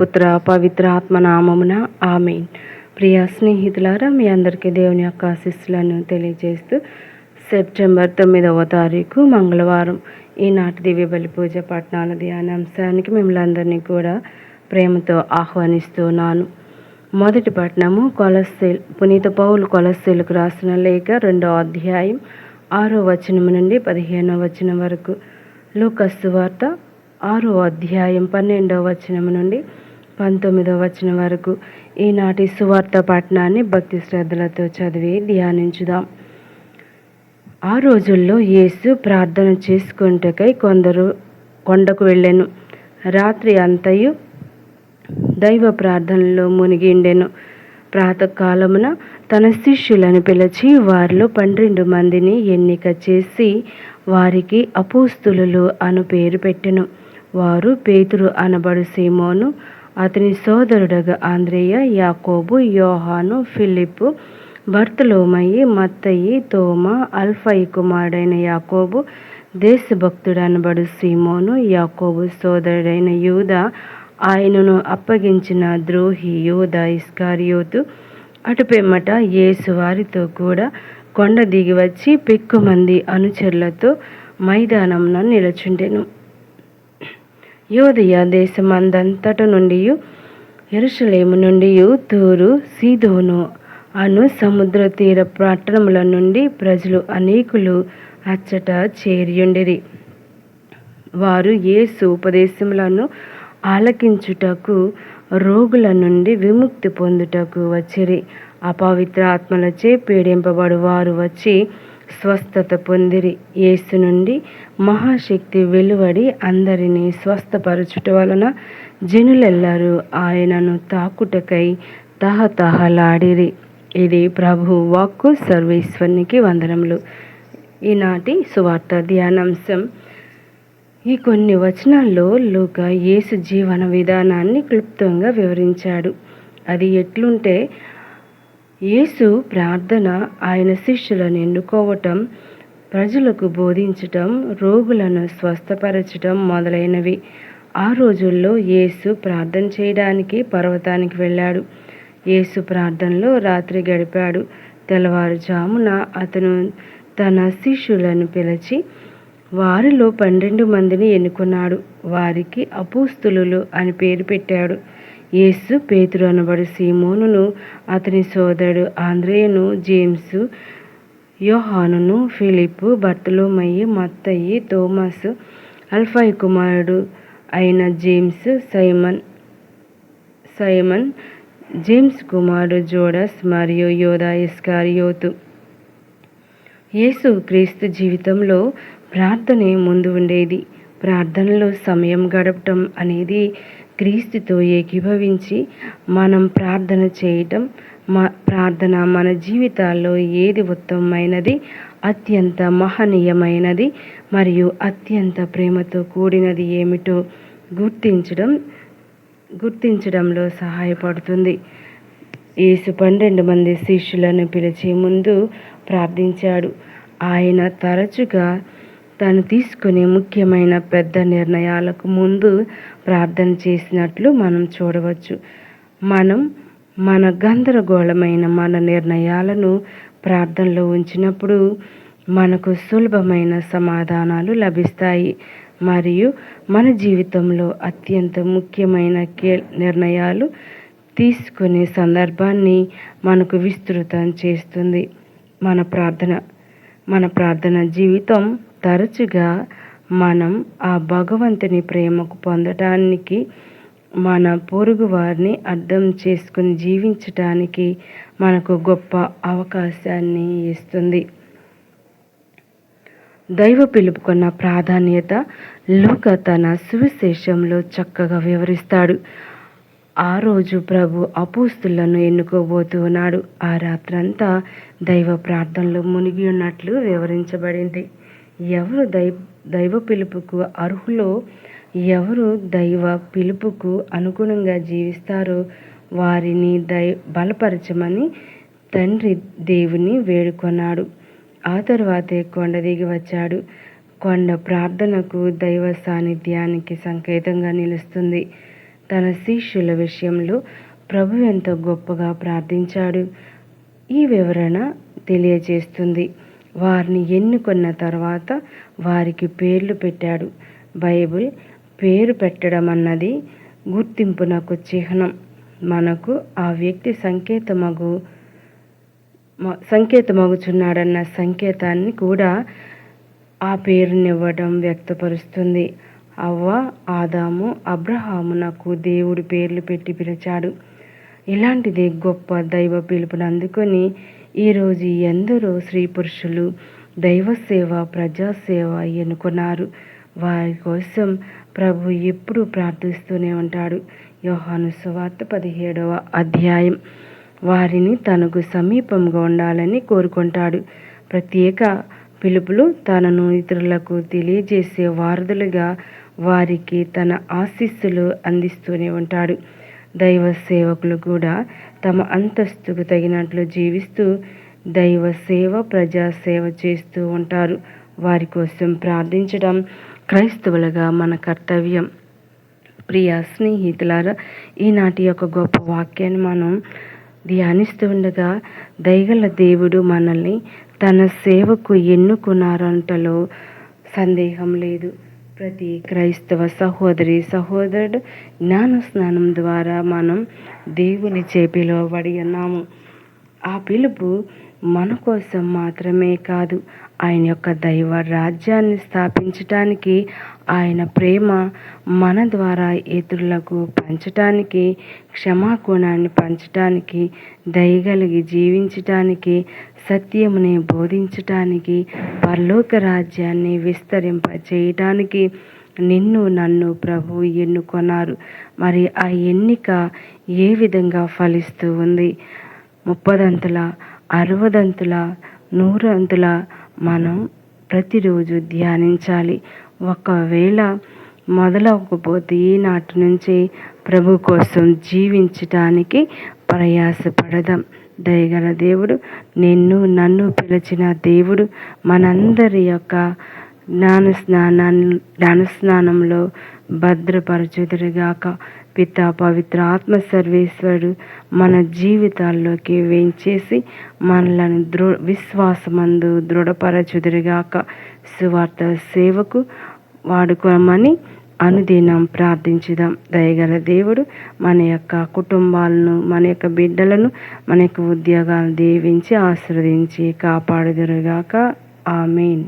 పుత్ర పవిత్ర ఆత్మ నామమున ఆమెన్. ప్రియ స్నేహితులారా మీ అందరికీ దేవుని యొక్క ఆశీస్సులను తెలియజేస్తూ సెప్టెంబర్ తొమ్మిదవ తారీఖు మంగళవారం ఈనాటి దివ్య బలి పూజ పట్టణాల ధ్యానాంశానికి మిమ్మల్ని అందరినీ కూడా ప్రేమతో ఆహ్వానిస్తున్నాను. మొదటి పట్టణము కొలస్సేల్ పునీత పౌలు కొలస్సేలకు రాసిన లేఖ రెండో అధ్యాయం ఆరో వచనం నుండి పదిహేనో వచనం వరకు. లూకస్సు వార్త ఆరో అధ్యాయం పన్నెండవ వచనం నుండి పంతొమ్మిదవ వచనం వరకు ఈనాటి సువార్త పట్టణాన్ని భక్తి శ్రద్ధలతో చదివి ధ్యానించుదాం. ఆ రోజుల్లో యేసు ప్రార్థన చేసుకుంటకై కొందరు కొండకు వెళ్ళాను. రాత్రి అంతయు దైవ ప్రార్థనలో మునిగిండెను. ప్రాతకాలమున తన శిష్యులను పిలిచి వారిలో పన్నెండు మందిని ఎన్నిక చేసి వారికి అపోస్తులు అను పేరు పెట్టెను. వారు పేతురు అనబడు సీమోను అతని సోదరుడగా ఆంద్రేయ యాకోబు యోహాను ఫిలిప్పు భర్తలోమయ్యి మత్తయి తోమ అల్ఫయి కుమారుడైన యాకోబు దేశభక్తుడు అనబడు సీమోను యాకోబు సోదరుడైన యూద ఆయనను అప్పగించిన ద్రోహి యూద ఇస్కారియోతు అటుపెమ్మట యేసు వారితో కూడా కొండ దిగి వచ్చి పెక్కుమంది అనుచరులతో మైదానంన నిలచుండెను. యోదయ దేశమందంతట నుండి ఎరుషలేము నుండి తూరు సీదోను అను సముద్ర తీర పట్టణముల నుండి ప్రజలు అనేకులు అచ్చట చేరియుండిరి. వారు యేసు ఉపదేశములను ఆలకించుటకు రోగుల నుండి విముక్తి పొందుటకు వచ్చిరి. అపవిత్ర ఆత్మలచే పీడింపబడు వారు వచ్చి స్వస్థత పొందిరి యేసు నుండి. మహాశక్తి వెలువడి అందరినీ స్వస్థపరచుట వలన జనులెల్లరూ ఆయనను తాకుటకై తహతహలాడిరి. ఇది ప్రభు వాక్కు సర్వేశ్వరునికి వందనములు. ఈనాటి సువార్త ధ్యానాంశం. ఈ కొన్ని వచనాల్లో లోక యేసు జీవన విధానాన్ని క్లుప్తంగా వివరించాడు. అది ఎట్లుంటే యేసు ప్రార్థన ఆయన శిష్యులను ఎన్నుకోవటం ప్రజలకు బోధించటం రోగులను స్వస్థపరచటం మొదలైనవి. ఆ రోజుల్లో యేసు ప్రార్థన చేయడానికి పర్వతానికి వెళ్ళాడు. యేసు ప్రార్థనలో రాత్రి గడిపాడు. తెల్లవారుజామున అతను తన శిష్యులను పిలిచి వారిలో పన్నెండు మందిని ఎన్నుకున్నాడు. వారికి అపూస్తులు అని పేరు పెట్టాడు. యేసు పేతురు అనబడు సీమోనును అతని సోదరుడు ఆంధ్రేయను జేమ్స్ యోహానును ఫిలిప్ బర్తలోమయ్యి మత్తయ్యి థోమస్ అల్ఫై కుమారుడు అయిన జేమ్స్ సైమన్ సైమన్ జేమ్స్ కుమారుడు జోడస్ మరియు యోధా ఇస్కారియోతు. యేసు క్రీస్తు జీవితంలో ప్రార్థనే ముందు ఉండేది. ప్రార్థనలో సమయం గడపటం అనేది క్రీస్తుతో ఏకీభవించి మనం ప్రార్థన చేయటం మా ప్రార్థన మన జీవితాల్లో ఏది ఉత్తమమైనది అత్యంత మహనీయమైనది మరియు అత్యంత ప్రేమతో కూడినది ఏమిటో గుర్తించడం గుర్తించడంలో సహాయపడుతుంది. యేసు పన్నెండు మంది శిష్యులను పిలిచే ముందు ప్రార్థించాడు. ఆయన తరచుగా తను తీసుకునే ముఖ్యమైన పెద్ద నిర్ణయాలకు ముందు ప్రార్థన చేసినట్లు మనం చూడవచ్చు. మనం మన గందరగోళమైన మన నిర్ణయాలను ప్రార్థనలో ఉంచినప్పుడు మనకు సులభమైన సమాధానాలు లభిస్తాయి. మరియు మన జీవితంలో అత్యంత ముఖ్యమైన కే నిర్ణయాలు తీసుకునే సందర్భాన్ని మనకు విస్తృతం చేస్తుంది. మన ప్రార్థన మన ప్రార్థన జీవితం తరచుగా మనం ఆ భగవంతుని ప్రేమకు పొందటానికి మన పొరుగు వారిని అర్థం చేసుకుని జీవించటానికి మనకు గొప్ప అవకాశాన్ని ఇస్తుంది. దైవ పిలుపుకున్న ప్రాధాన్యత లూక తన సువిశేషంలో చక్కగా వివరిస్తాడు. ఆ రోజు ప్రభు అపూస్తులను ఎన్నుకోబోతున్నాడు ఆ రాత్రంతా దైవ ప్రార్థనలో మునిగి ఉన్నట్లు వివరించబడింది. ఎవరు దై దైవ పిలుపుకు అర్హులో ఎవరు దైవ పిలుపుకు అనుగుణంగా జీవిస్తారో వారిని దై బలపరచమని తండ్రి దేవుని వేడుకొన్నాడు. ఆ తర్వాతే కొండ దిగి వచ్చాడు. కొండ ప్రార్థనకు దైవ సాన్నిధ్యానికి సంకేతంగా నిలుస్తుంది. తన శిష్యుల విషయంలో ప్రభు ఎంతో గొప్పగా ప్రార్థించాడు ఈ వివరణ తెలియజేస్తుంది. వారిని ఎన్నుకున్న తర్వాత వారికి పేర్లు పెట్టాడు. బైబిల్ పేరు పెట్టడం అన్నది గుర్తింపునకు చిహ్నం. మనకు ఆ వ్యక్తి సంకేతమగు సంకేతమగుచున్నాడన్న సంకేతాన్ని కూడా ఆ పేరునివ్వడం వ్యక్తపరుస్తుంది. అవ్వ ఆదాము అబ్రహామునకు దేవుడు పేర్లు పెట్టి పిలిచాడు. ఇలాంటిది గొప్ప దైవ పిలుపును అందుకొని ఈరోజు ఎందరో స్త్రీ పురుషులు దైవ సేవ ప్రజాసేవ ఎన్నుకున్నారు వారి కోసం ప్రభు ఎప్పుడూ ప్రార్థిస్తూనే ఉంటాడు. యోహాను సువార్త పదిహేడవ అధ్యాయం. వారిని తనకు సమీపంగా ఉండాలని కోరుకుంటాడు. ప్రత్యేక పిలుపులు తనను ఇతరులకు తెలియజేసే వారధులుగా వారికి తన ఆశీస్సులు అందిస్తూనే ఉంటాడు. దైవ సేవకులు కూడా తమ అంతస్తుకు తగినట్లు జీవిస్తూ దైవ సేవ ప్రజా సేవ చేస్తూ ఉంటారు. వారి కోసం ప్రార్థించడం క్రైస్తవులుగా మన కర్తవ్యం. ప్రియ స్నేహితులారా ఈనాటి యొక్క గొప్ప వాక్యాన్ని మనం ధ్యానిస్తూ ఉండగా దయగల దేవుడు మనల్ని తన సేవకు ఎన్నుకున్నారంటలో సందేహం లేదు. ప్రతి క్రైస్తవ సహోదరి సహోదరుడు జ్ఞాన స్నానం ద్వారా మనం దేవుని చేపిలవబడి ఉన్నాము. ఆ పిలుపు మన కోసం మాత్రమే కాదు ఆయన యొక్క దైవ రాజ్యాన్ని స్థాపించటానికి ఆయన ప్రేమ మన ద్వారా ఇతరులకు పంచటానికి క్షమాకోణాన్ని పంచటానికి దయగలిగి జీవించటానికి సత్యముని బోధించటానికి పరలోక రాజ్యాన్ని విస్తరింప చేయటానికి నిన్ను నన్ను ప్రభు ఎన్నుకొన్నారు. మరి ఆ ఎన్నిక ఏ విధంగా ఫలిస్తూ ఉంది? ముప్పదంతుల అరవదంతుల నూరంతుల మనం ప్రతిరోజు ధ్యానించాలి. ఒకవేళ మొదలవకపోతే ఈనాటి నుంచి ప్రభు కోసం జీవించటానికి ప్రయాసపడదాం. దయగల దేవుడు నిన్ను నన్ను పిలిచిన దేవుడు మనందరి యొక్క జ్ఞాన స్నానాన్ని జ్ఞానస్నానంలో భద్రపరచుదురుగాక పిత పవిత్ర ఆత్మ సర్వేశ్వరుడు మన జీవితాల్లోకి వేయించేసి మనలను దృ విశ్వాసమందు దృఢపరచుదురుగాక సువార్త సేవకు వాడుకోమని అనుదినం ప్రార్థించుదాం. దయగల దేవుడు మన యొక్క కుటుంబాలను మన యొక్క బిడ్డలను మన యొక్క ఉద్యోగాలను దీవించి ఆశ్రదించి కాపాడుదురుగాక. ఆమెన్.